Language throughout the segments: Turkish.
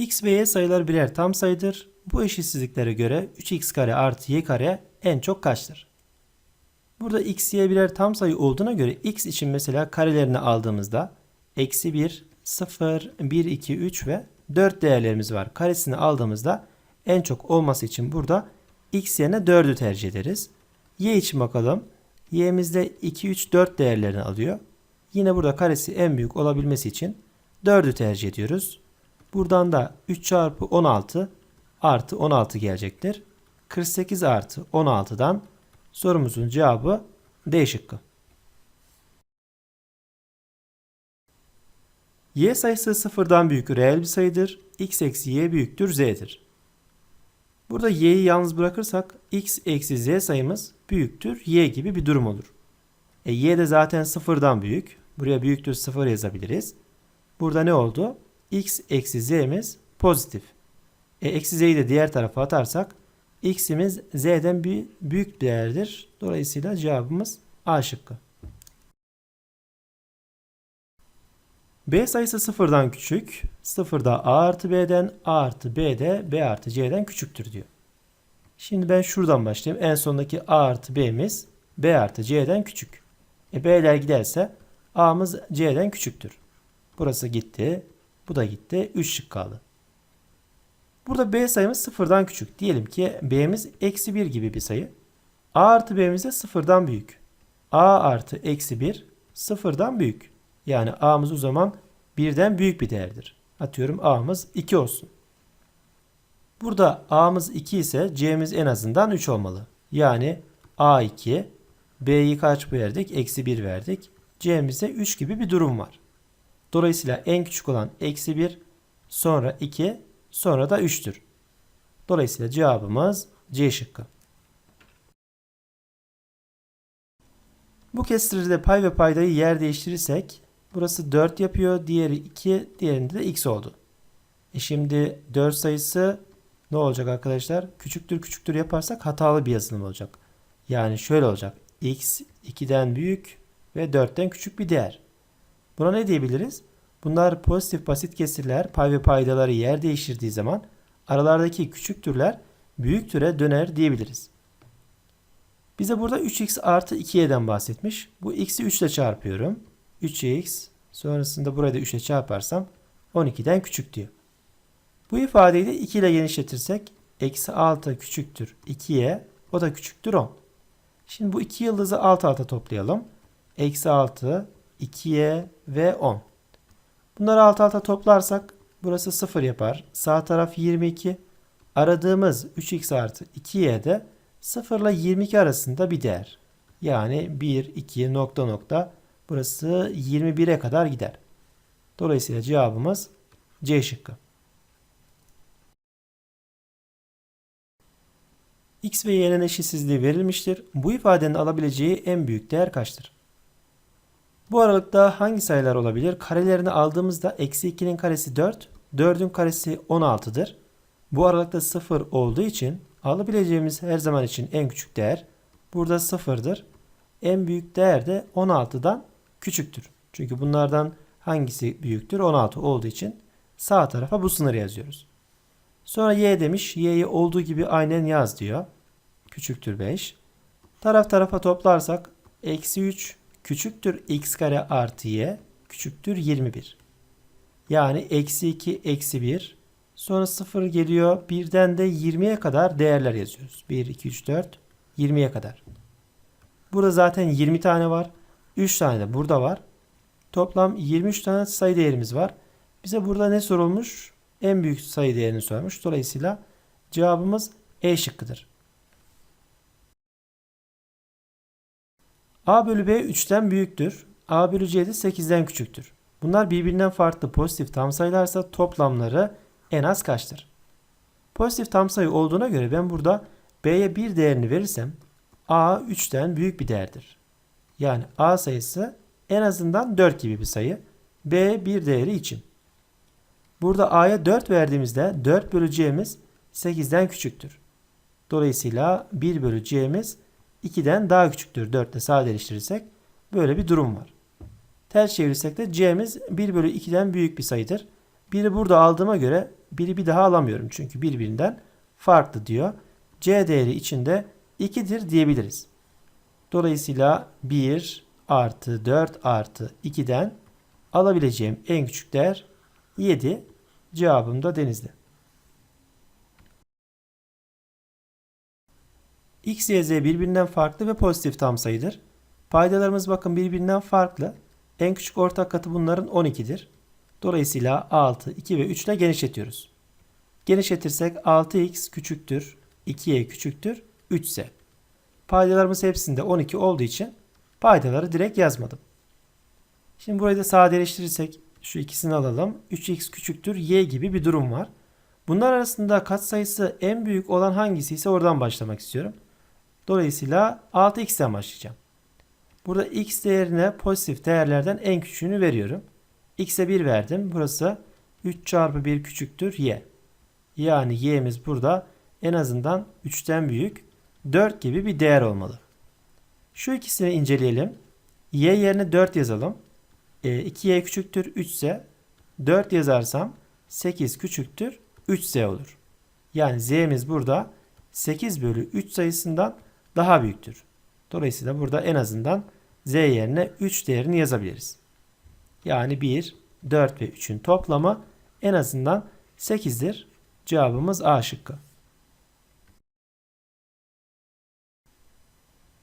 x ve y sayılar birer tam sayıdır. Bu eşitsizliklere göre 3x kare artı y kare en çok kaçtır? Burada x, y birer tam sayı olduğuna göre x için mesela karelerini aldığımızda eksi 1, 0, 1, 2, 3 ve 4 değerlerimiz var. Karesini aldığımızda en çok olması için burada x yerine 4'ü tercih ederiz. Y için bakalım. Y'mizde 2, 3, 4 değerlerini alıyor. Yine burada karesi en büyük olabilmesi için 4'ü tercih ediyoruz. Buradan da 3 çarpı 16 artı 16 gelecektir. 48 artı 16'dan sorumuzun cevabı D şıkkı. Y sayısı sıfırdan büyük reel bir sayıdır. X eksi Y büyüktür Z'dir. Burada Y'yi yalnız bırakırsak X eksi Z sayımız büyüktür Y gibi bir durum olur. E, Y de zaten sıfırdan büyük. Buraya büyüktür sıfır yazabiliriz. Burada ne oldu? X eksi Z'miz pozitif. E, eksi Z'yi de diğer tarafa atarsak X'imiz Z'den bir büyük değerdir. Dolayısıyla cevabımız A şıkkı. B sayısı sıfırdan küçük. Sıfırda A artı B'den A artı B de B artı C'den küçüktür diyor. Şimdi ben şuradan başlayayım. En sondaki A artı B'miz B artı C'den küçük. E B'ler giderse A'mız C'den küçüktür. Burası gitti. Bu da gitti. 3 şık kaldı. Burada B sayımız sıfırdan küçük. Diyelim ki B'miz eksi 1 gibi bir sayı. A artı B'miz de sıfırdan büyük. A artı eksi 1 sıfırdan büyük. Yani A'mız o zaman birden büyük bir değerdir. Atıyorum A'mız 2 olsun. Burada A'mız 2 ise C'miz en azından 3 olmalı. Yani A2 B'yi kaç verdik? Eksi 1 verdik. C'mizde 3 gibi bir durum var. Dolayısıyla en küçük olan eksi 1 sonra 2 sonra da 3'tür. Dolayısıyla cevabımız C şıkkı. Bu kestirde pay ve paydayı yer değiştirirsek burası 4 yapıyor. Diğeri 2, diğerinde de x oldu. E şimdi 4 sayısı ne olacak arkadaşlar? Küçüktür küçüktür yaparsak hatalı bir yazılım olacak. Yani şöyle olacak. x 2'den büyük ve 4'ten küçük bir değer. Buna ne diyebiliriz? Bunlar pozitif basit kesirler pay ve paydaları yer değiştirdiği zaman aralardaki küçük türler büyük türe döner diyebiliriz. Bize burada 3x artı 2y'den bahsetmiş. Bu x'i 3 ile çarpıyorum. 3x sonrasında burada 3 ile çarparsam 12'den küçük diyor. Bu ifadeyi de 2 ile genişletirsek eksi 6 küçüktür 2y o da küçüktür 10. Şimdi bu iki yıldızı alt alta toplayalım. Eksi 6, 2y ve 10. Bunları alt alta toplarsak burası 0 yapar. Sağ taraf 22. Aradığımız 3x artı 2y de 0 ile 22 arasında bir değer. Yani 1, 2 nokta nokta burası 21'e kadar gider. Dolayısıyla cevabımız C şıkkı. X ve y'nin eşitsizliği verilmiştir. Bu ifadenin alabileceği en büyük değer kaçtır? Bu aralıkta hangi sayılar olabilir? Karelerini aldığımızda eksi 2'nin karesi 4, 4'ün karesi 16'dır. Bu aralıkta 0 olduğu için alabileceğimiz her zaman için en küçük değer burada 0'dır. En büyük değer de 16'dan küçüktür. Çünkü bunlardan hangisi büyüktür? 16 olduğu için sağ tarafa bu sınırı yazıyoruz. Sonra y demiş. Y'yi olduğu gibi aynen yaz diyor. Küçüktür 5. Taraf tarafa toplarsak eksi 3 küçüktür x kare artı y küçüktür 21. Yani eksi 2 eksi 1 sonra 0 geliyor. Birden de 20'ye kadar değerler yazıyoruz. 1, 2, 3, 4 20'ye kadar. Burada zaten 20 tane var. 3 tane de burada var. Toplam 23 tane sayı değerimiz var. Bize burada ne sorulmuş? En büyük sayı değerini sormuş. Dolayısıyla cevabımız E şıkkıdır. A bölü B 3'ten büyüktür. A bölü C de 8'den küçüktür. Bunlar birbirinden farklı pozitif tam sayılarsa toplamları en az kaçtır? Pozitif tam sayı olduğuna göre ben burada B'ye bir değerini verirsem A 3'ten büyük bir değerdir. Yani A sayısı en azından 4 gibi bir sayı. B bir değeri için. Burada A'ya 4 verdiğimizde 4 bölü C'miz 8'den küçüktür. Dolayısıyla 1 bölü C'miz 2'den daha küçüktür. 4 ile sadeleştirirsek böyle bir durum var. Ters çevirirsek de C'miz 1 bölü 2'den büyük bir sayıdır. Biri burada aldığıma göre biri bir daha alamıyorum. Çünkü birbirinden farklı diyor. C değeri içinde 2'dir diyebiliriz. Dolayısıyla 1 artı 4 artı 2'den alabileceğim en küçük değer 7. Cevabım da denizli. X, Y, Z birbirinden farklı ve pozitif tam sayıdır. Paydalarımız bakın birbirinden farklı. En küçük ortak katı bunların 12'dir. Dolayısıyla 6, 2 ve 3 ile genişletiyoruz. Genişletirsek 6x küçüktür, 2y küçüktür, 3 ise. Paydalarımız hepsinde 12 olduğu için paydaları direkt yazmadım. Şimdi burayı da sadeleştirirsek şu ikisini alalım. 3x küçüktür y gibi bir durum var. Bunlar arasında katsayısı en büyük olan hangisi ise oradan başlamak istiyorum. Dolayısıyla 6x'ten başlayacağım. Burada x değerine pozitif değerlerden en küçüğünü veriyorum. x'e 1 verdim. Burası 3 çarpı 1 küçüktür y. Yani y'miz burada en azından 3'ten büyük 4 gibi bir değer olmalı. Şu ikisini inceleyelim. y yerine 4 yazalım. E, 2y küçüktür 3 ise 4 yazarsam 8 küçüktür 3z olur. Yani z'miz burada 8 bölü 3 sayısından daha büyüktür. Dolayısıyla burada en azından z yerine 3 değerini yazabiliriz. Yani 1, 4 ve 3'ün toplamı en azından 8'dir. Cevabımız A şıkkı.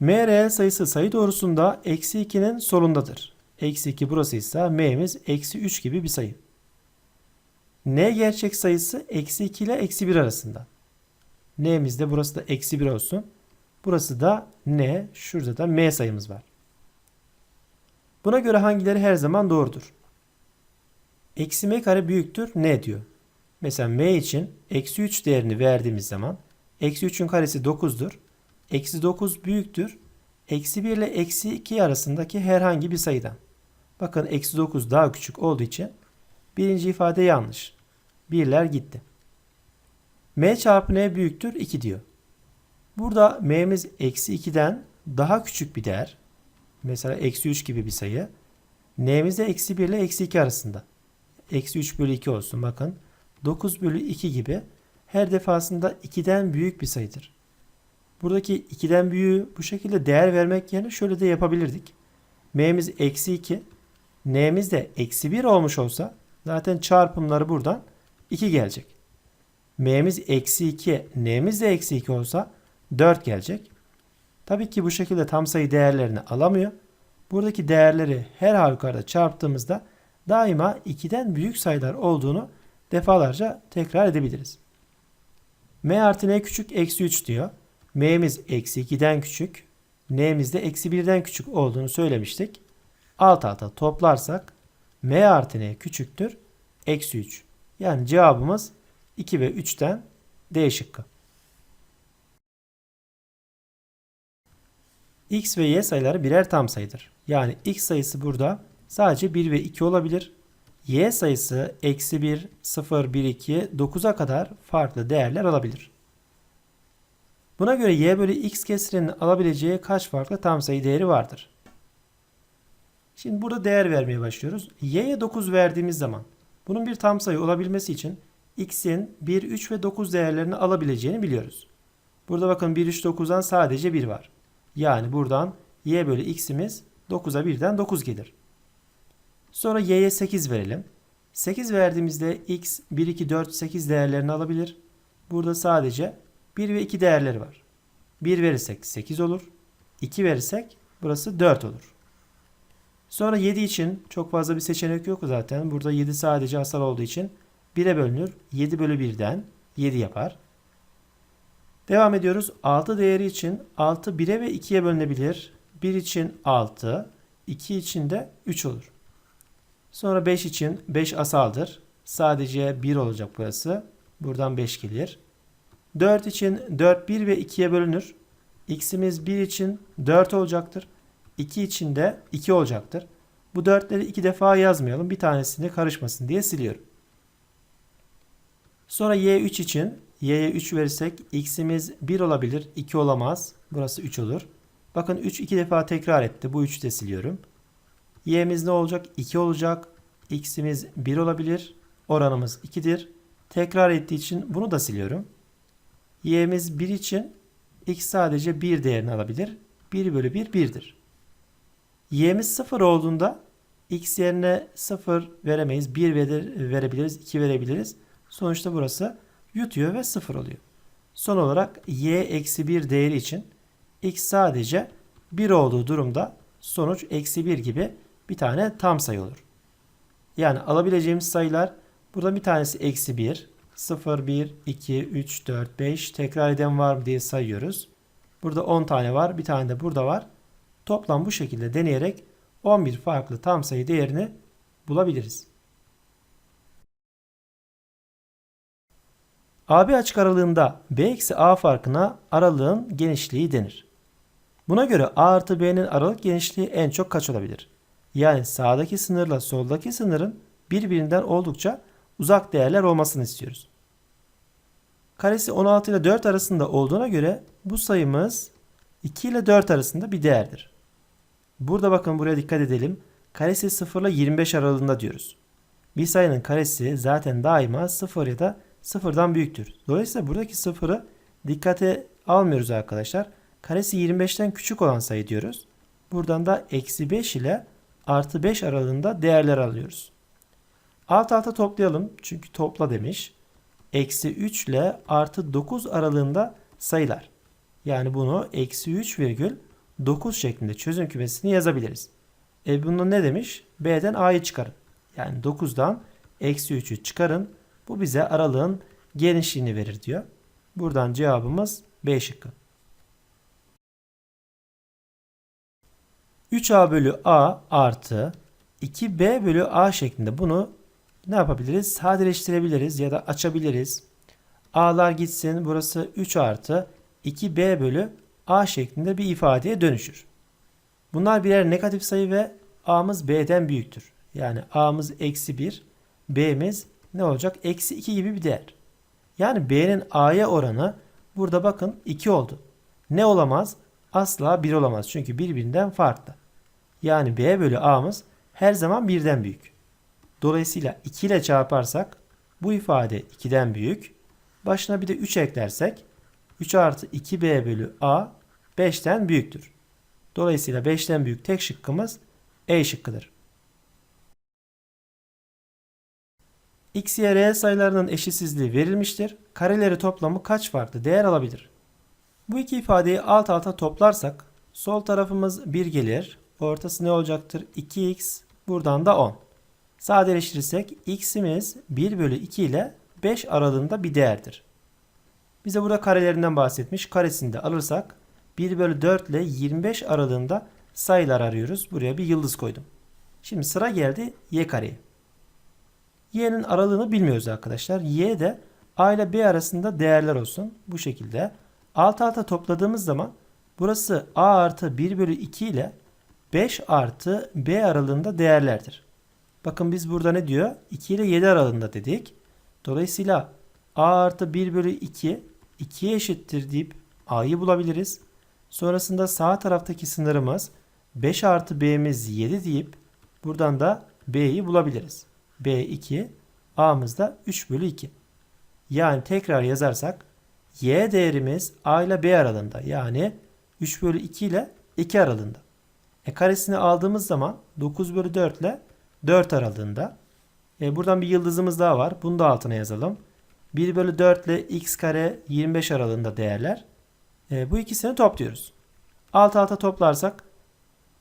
M reel sayısı sayı doğrusunda eksi 2'nin solundadır. Eksi 2 burası ise m'miz eksi 3 gibi bir sayı. N gerçek sayısı eksi 2 ile eksi 1 arasında. N'miz de burası da eksi 1 olsun. Burası da N. Şurada da M sayımız var. Buna göre hangileri her zaman doğrudur? Eksi M kare büyüktür N diyor. Mesela M için eksi 3 değerini verdiğimiz zaman eksi 3'ün karesi 9'dur. Eksi 9 büyüktür. Eksi 1 ile eksi 2 arasındaki herhangi bir sayıdan. Bakın eksi 9 daha küçük olduğu için birinci ifade yanlış. Birler gitti. M çarpı N büyüktür 2 diyor. Burada m'miz eksi 2'den daha küçük bir değer. Mesela eksi 3 gibi bir sayı. N'miz de eksi 1 ile eksi 2 arasında. Eksi 3 bölü 2 olsun bakın. 9 bölü 2 gibi her defasında 2'den büyük bir sayıdır. Buradaki 2'den büyüğü bu şekilde değer vermek yerine şöyle de yapabilirdik. M'miz eksi 2. N'miz de eksi 1 olmuş olsa zaten çarpımları buradan 2 gelecek. M'miz eksi 2, N'miz de eksi 2 olsa 4 gelecek. Tabii ki bu şekilde tam sayı değerlerini alamıyor. Buradaki değerleri her halükarda çarptığımızda daima 2'den büyük sayılar olduğunu defalarca tekrar edebiliriz. M artı N küçük eksi 3 diyor. M'miz eksi 2'den küçük. N'miz de eksi 1'den küçük olduğunu söylemiştik. Alt alta toplarsak M artı N küçüktür. Eksi 3. Yani cevabımız 2 ve 3'ten D şıkkı. X ve y sayıları birer tam sayıdır. Yani x sayısı burada sadece 1 ve 2 olabilir. y sayısı eksi 1, 0, 1, 2, 9'a kadar farklı değerler alabilir. Buna göre y bölü x kesirinin alabileceği kaç farklı tam sayı değeri vardır? Şimdi burada değer vermeye başlıyoruz. y'ye 9 verdiğimiz zaman bunun bir tam sayı olabilmesi için x'in 1, 3 ve 9 değerlerini alabileceğini biliyoruz. Burada bakın 1, 3, 9'dan sadece 1 var. Yani buradan y bölü x'imiz 9'a 1'den 9 gelir. Sonra y'ye 8 verelim. 8 verdiğimizde x 1, 2, 4, 8 değerlerini alabilir. Burada sadece 1 ve 2 değerleri var. 1 verirsek 8 olur. 2 verirsek burası 4 olur. Sonra 7 için çok fazla bir seçenek yok zaten. Burada 7 sadece asal olduğu için 1'e bölünür. 7 bölü 1'den 7 yapar. Devam ediyoruz. 6 değeri için 6 1'e ve 2'ye bölünebilir. 1 için 6, 2 için de 3 olur. Sonra 5 için 5 asaldır. Sadece 1 olacak burası. Buradan 5 gelir. 4 için 4 1 ve 2'ye bölünür. X'imiz 1 için 4 olacaktır. 2 için de 2 olacaktır. Bu 4'leri 2 defa yazmayalım. Bir tanesini karışmasın diye siliyorum. Sonra Y3 için y'ye 3 verirsek x'imiz 1 olabilir, 2 olamaz. Burası 3 olur. Bakın 3 2 defa tekrar etti. Bu 3'ü de siliyorum. y'miz ne olacak? 2 olacak. x'imiz 1 olabilir, oranımız 2'dir. Tekrar ettiği için bunu da siliyorum. y'miz 1 için x sadece 1 değerini alabilir. 1 bölü 1 1'dir. y'miz 0 olduğunda x yerine 0 veremeyiz. 1 verebiliriz, 2 verebiliriz. Sonuçta burası yutuyor ve 0 oluyor. Son olarak y eksi 1 değeri için x sadece 1 olduğu durumda sonuç eksi 1 gibi bir tane tam sayı olur. Yani alabileceğimiz sayılar burada bir tanesi eksi 1, 0, 1, 2, 3, 4, 5 tekrar eden var mı diye sayıyoruz. Burada 10 tane var. Bir tane de burada var. Toplam bu şekilde deneyerek 11 farklı tam sayı değerini bulabiliriz. AB açık aralığında B eksi A farkına aralığın genişliği denir. Buna göre A artı B'nin aralık genişliği en çok kaç olabilir? Yani sağdaki sınırla soldaki sınırın birbirinden oldukça uzak değerler olmasını istiyoruz. Karesi 16 ile 4 arasında olduğuna göre bu sayımız 2 ile 4 arasında bir değerdir. Burada bakın buraya dikkat edelim. Karesi 0 ile 25 aralığında diyoruz. Bir sayının karesi zaten daima 0 ya da 0'dan büyüktür. Dolayısıyla buradaki 0'ı dikkate almıyoruz arkadaşlar. Karesi 25'ten küçük olan sayı diyoruz. Buradan da eksi 5 ile artı 5 aralığında değerler alıyoruz. Alt alta toplayalım. Çünkü topla demiş. Eksi 3 ile artı 9 aralığında sayılar. Yani bunu eksi 3 virgül 9 şeklinde çözüm kümesini yazabiliriz. E bunun ne demiş? B'den A'yı çıkarın. Yani 9'dan eksi 3'ü çıkarın. Bu bize aralığın genişliğini verir diyor. Buradan cevabımız B şıkkı. 3A bölü A artı 2B bölü A şeklinde bunu ne yapabiliriz? Sadeleştirebiliriz ya da açabiliriz. A'lar gitsin. Burası 3 artı 2B bölü A şeklinde bir ifadeye dönüşür. Bunlar birer negatif sayı ve A'mız B'den büyüktür. Yani A'mız eksi 1, B'miz ne olacak? Eksi 2 gibi bir değer. Yani B'nin A'ya oranı burada bakın 2 oldu. Ne olamaz? Asla 1 olamaz. Çünkü birbirinden farklı. Yani B bölü A'mız her zaman 1'den büyük. Dolayısıyla 2 ile çarparsak bu ifade 2'den büyük. Başına bir de 3 eklersek 3 artı 2B bölü A 5'ten büyüktür. Dolayısıyla 5'ten büyük tek şıkkımız E şıkkıdır. X, Y, reel sayılarının eşitsizliği verilmiştir. Kareleri toplamı kaç farklı değer alabilir? Bu iki ifadeyi alt alta toplarsak sol tarafımız 1 gelir. Ortası ne olacaktır? 2x buradan da 10. Sadeleştirirsek x'imiz 1 bölü 2 ile 5 aralığında bir değerdir. Bize burada karelerinden bahsetmiş. Karesini de alırsak 1 bölü 4 ile 25 aralığında sayılar arıyoruz. Buraya bir yıldız koydum. Şimdi sıra geldi y kareye. Y'nin aralığını bilmiyoruz arkadaşlar. y de a ile b arasında değerler olsun. Bu şekilde. Alt alta topladığımız zaman burası a artı 1 bölü 2 ile 5 artı b aralığında değerlerdir. Bakın biz burada ne diyor? 2 ile 7 aralığında dedik. Dolayısıyla a artı 1 bölü 2 2'ye eşittir deyip a'yı bulabiliriz. Sonrasında sağ taraftaki sınırımız 5 artı b'miz 7 deyip buradan da b'yi bulabiliriz. B 2 a'mız da 3 bölü 2. Yani tekrar yazarsak y değerimiz a ile b aralığında yani 3 bölü 2 ile 2 aralığında. E karesini aldığımız zaman 9 bölü 4 ile 4 aralığında. E buradan bir yıldızımız daha var. Bunu da altına yazalım. 1 bölü 4 ile x kare 25 aralığında değerler. E, bu ikisini topluyoruz. Alt alta toplarsak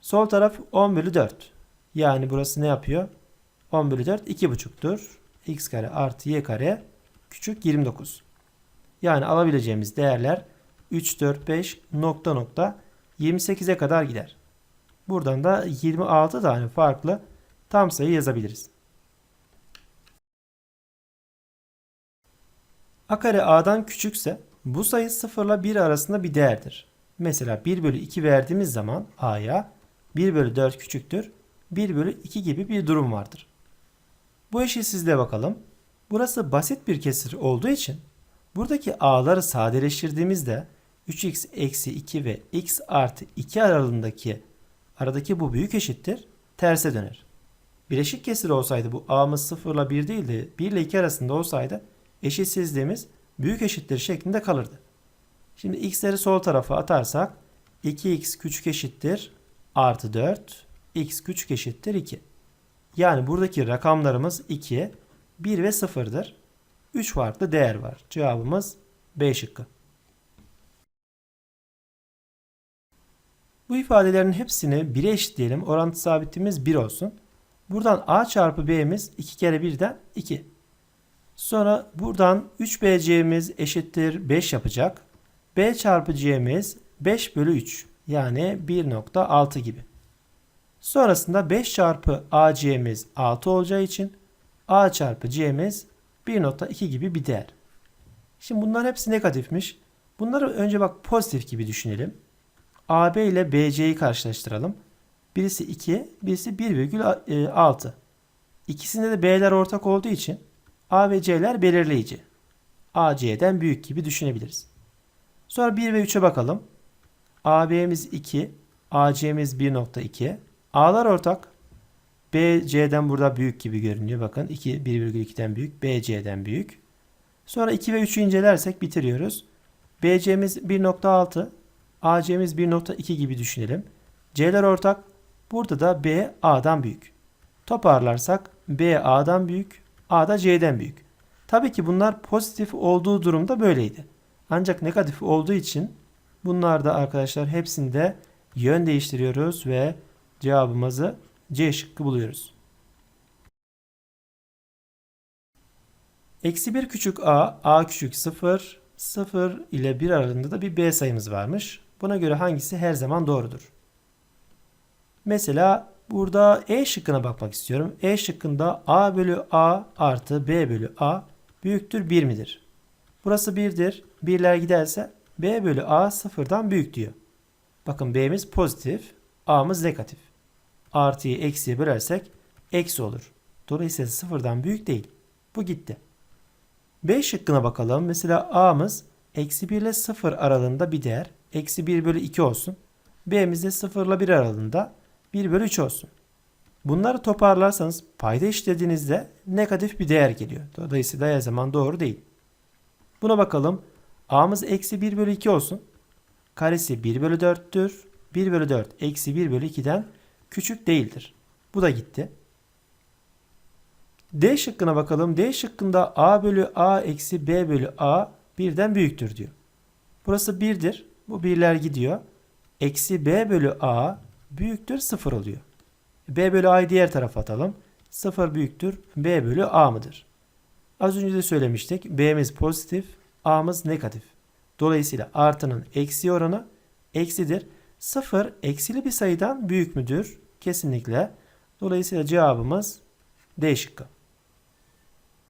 sol taraf 10 bölü 4. Yani burası ne yapıyor? 10 bölü 4 2,5'tur. x kare artı y kare küçük 29. Yani alabileceğimiz değerler 3, 4, 5 nokta nokta 28'e kadar gider. Buradan da 26 tane farklı tam sayı yazabiliriz. A kare A'dan küçükse bu sayı 0 ile 1 arasında bir değerdir. Mesela 1 bölü 2 verdiğimiz zaman A'ya 1 bölü 4 küçüktür. 1 bölü 2 gibi bir durum vardır. Bu eşitsizliğe bakalım. Burası basit bir kesir olduğu için buradaki A'ları sadeleştirdiğimizde 3x eksi 2 ve x artı 2 aralığındaki aradaki bu büyük eşittir terse döner. Bileşik kesir olsaydı bu a'mız 0 ile 1 değil de 1 ile 2 arasında olsaydı eşitsizliğimiz büyük eşittir şeklinde kalırdı. Şimdi x'leri sol tarafa atarsak 2x küçük eşittir artı 4 x küçük eşittir 2. Yani buradaki rakamlarımız 2, 1 ve 0'dır. 3 farklı değer var. Cevabımız B şıkkı. Bu ifadelerin hepsini 1'e eşitleyelim. Orantı sabitimiz 1 olsun. Buradan a çarpı b'miz 2 kere 1'den 2. Sonra buradan 3bc'miz eşittir 5 yapacak. b çarpı c'miz 5 bölü 3 yani 1.6 gibi. Sonrasında 5 çarpı ac'miz 6 olacağı için a çarpı c'miz 1.2 gibi bir değer. Şimdi bunların hepsi negatifmiş. Bunları önce bak pozitif gibi düşünelim. AB ile BC'yi karşılaştıralım. Birisi 2, birisi 1,6. İkisinde de B'ler ortak olduğu için A ve C'ler belirleyici. A C'den büyük gibi düşünebiliriz. Sonra 1 ve 3'e bakalım. AB'miz 2, AC'miz 1.2. A'lar ortak. B C'den burada büyük gibi görünüyor. Bakın 2 1,2'den büyük, B C'den büyük. Sonra 2 ve 3'ü incelersek bitiriyoruz. BC'miz 1.6, AC'miz 1.2 gibi düşünelim. C'ler ortak. Burada da B A'dan büyük. Toparlarsak B A'dan büyük, A da C'den büyük. Tabii ki bunlar pozitif olduğu durumda böyleydi. Ancak negatif olduğu için bunlar da arkadaşlar hepsinde yön değiştiriyoruz ve cevabımızı C şıkkı buluyoruz. Eksi 1 küçük a, a küçük 0, 0 ile 1 aralığında da bir b sayımız varmış. Buna göre hangisi her zaman doğrudur? Mesela burada E şıkkına bakmak istiyorum. E şıkkında A bölü A artı B bölü A büyüktür 1 midir? Burası 1'dir. Birler giderse B bölü A sıfırdan büyük diyor. Bakın B'miz pozitif, A'mız negatif. Artıyı eksiye bölersek eksi olur. Dolayısıyla sıfırdan büyük değil. Bu gitti. B şıkkına bakalım. Mesela A'mız eksi 1 ile 0 aralığında bir değer. Eksi 1 bölü 2 olsun. B'miz de 0 ile 1 aralığında 1 bölü 3 olsun. Bunları toparlarsanız payda işlediğinizde negatif bir değer geliyor. Dolayısıyla her zaman doğru değil. Buna bakalım. A'mız eksi 1 bölü 2 olsun. Karesi 1 bölü 4'tür. 1 bölü 4 eksi 1 bölü 2'den küçük değildir. Bu da gitti. D şıkkına bakalım. D şıkkında A bölü A eksi B bölü A birden büyüktür diyor. Burası 1'dir. Bu birler gidiyor. Eksi B bölü A büyüktür 0 oluyor. B bölü A'yı diğer tarafa atalım. 0 büyüktür B bölü A mıdır? Az önce de söylemiştik. B'miz pozitif, A'mız negatif. Dolayısıyla artının eksi oranı eksidir. 0 eksili bir sayıdan büyük müdür? Kesinlikle. Dolayısıyla cevabımız D şıkkı.